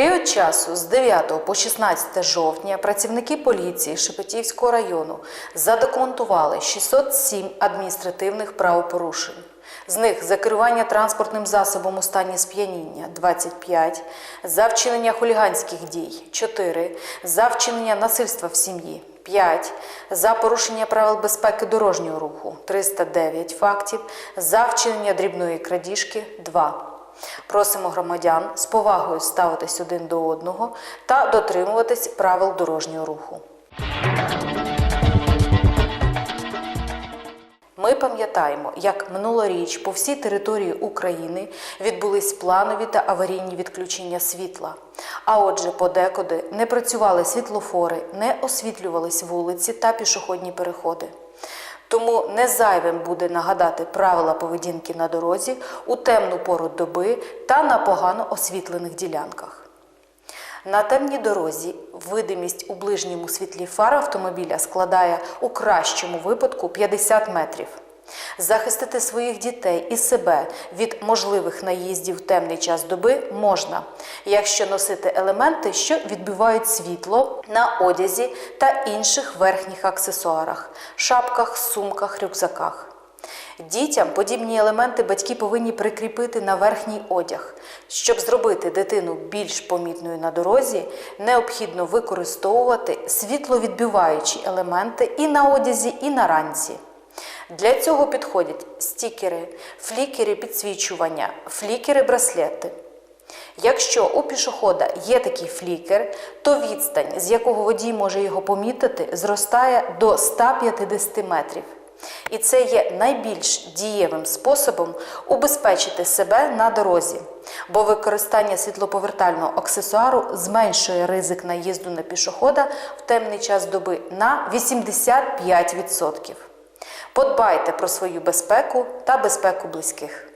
період часу з 9 по 16 жовтня працівники поліції Шепетівського району задокументували 607 адміністративних правопорушень. З них за керування транспортним засобом у стані сп'яніння 25, за вчинення хуліганських дій 4, за вчинення насильства в сім'ї 5, за порушення правил безпеки дорожнього руху 309 фактів, за вчинення дрібної крадіжки 2. Просимо громадян з повагою ставитись один до одного та дотримуватись правил дорожнього руху. Ми пам'ятаємо, як минулоріч по всій території України відбулись планові та аварійні відключення світла. А отже, подекуди не працювали світлофори, не освітлювались вулиці та пішохідні переходи. Тому не зайвим буде нагадати правила поведінки на дорозі у темну пору доби та на погано освітлених ділянках. На темній дорозі видимість у ближньому світлі фар автомобіля складає у кращому випадку 50 метрів. Захистити своїх дітей і себе від можливих наїздів в темний час доби можна, якщо носити елементи, що відбивають світло на одязі та інших верхніх аксесуарах шапках, сумках, рюкзаках. Дітям подібні елементи батьки повинні прикріпити на верхній одяг. Щоб зробити дитину більш помітною на дорозі, необхідно використовувати світловідбиваючі елементи і на одязі, і на ранці. Для цього підходять стікери, флікери підсвічування, флікери-браслети. Якщо у пішохода є такий флікер, то відстань, з якого водій може його помітити, зростає до 150 метрів. І це є найбільш дієвим способом убезпечити себе на дорозі, бо використання світлоповертального аксесуару зменшує ризик наїзду на пішохода в темний час доби на 85%. Подбайте про свою безпеку та безпеку близьких.